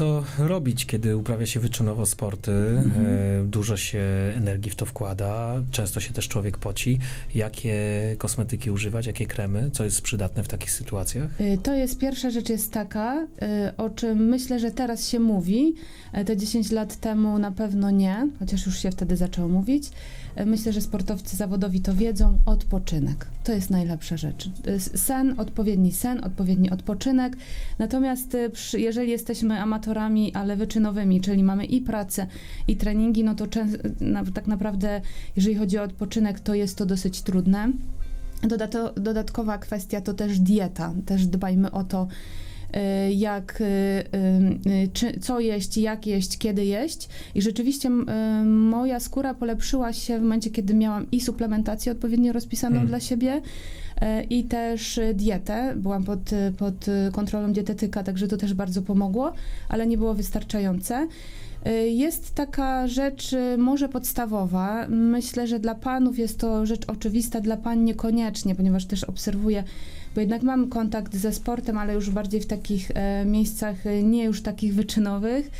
co robić, kiedy uprawia się wyczynowo sporty, Mhm. e, dużo się energii w to wkłada, często się też człowiek poci. Jakie kosmetyki używać, jakie kremy, co jest przydatne w takich sytuacjach? Y, To jest pierwsza rzecz jest taka, y, o czym myślę, że teraz się mówi. E, Te 10 lat temu na pewno nie, chociaż już się wtedy zaczęło mówić. E, Myślę, że sportowcy zawodowi to wiedzą. Odpoczynek. To jest najlepsza rzecz. Sen, odpowiedni sen, odpowiedni odpoczynek. Natomiast jeżeli jesteśmy amatorami, ale wyczynowymi, czyli mamy i pracę, i treningi, no to tak naprawdę, jeżeli chodzi o odpoczynek, to jest to dosyć trudne. Dodato, dodatkowa kwestia to też dieta. Też dbajmy o to, y, jak, y, y, czy, co jeść, jak jeść, kiedy jeść. I rzeczywiście moja skóra polepszyła się w momencie, kiedy miałam i suplementację odpowiednio rozpisaną Hmm. dla siebie, i też y, dietę. Byłam pod, y, pod kontrolą dietetyka, także to też bardzo pomogło, ale nie było wystarczające. Y, Jest taka rzecz y, może podstawowa. Myślę, że dla panów jest to rzecz oczywista, dla pań niekoniecznie, ponieważ też obserwuję, bo jednak mam kontakt ze sportem, ale już bardziej w takich e, miejscach e, nie już takich wyczynowych.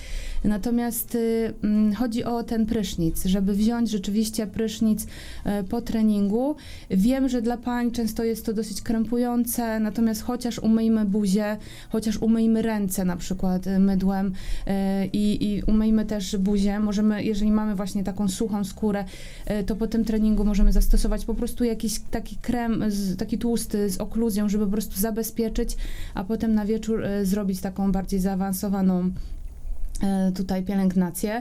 Natomiast y, mm, chodzi o ten prysznic, żeby wziąć rzeczywiście prysznic e, po treningu. Wiem, że dla pań często jest to dosyć krępujące, natomiast chociaż umyjmy buzię, chociaż umyjmy ręce na przykład mydłem i, i umyjmy też buzię, możemy, jeżeli mamy właśnie taką suchą skórę, e, to po tym treningu możemy zastosować po prostu jakiś taki krem, taki tłusty z okluzją, żeby po prostu zabezpieczyć, a potem na wieczór e, zrobić taką bardziej zaawansowaną e, tutaj pielęgnację.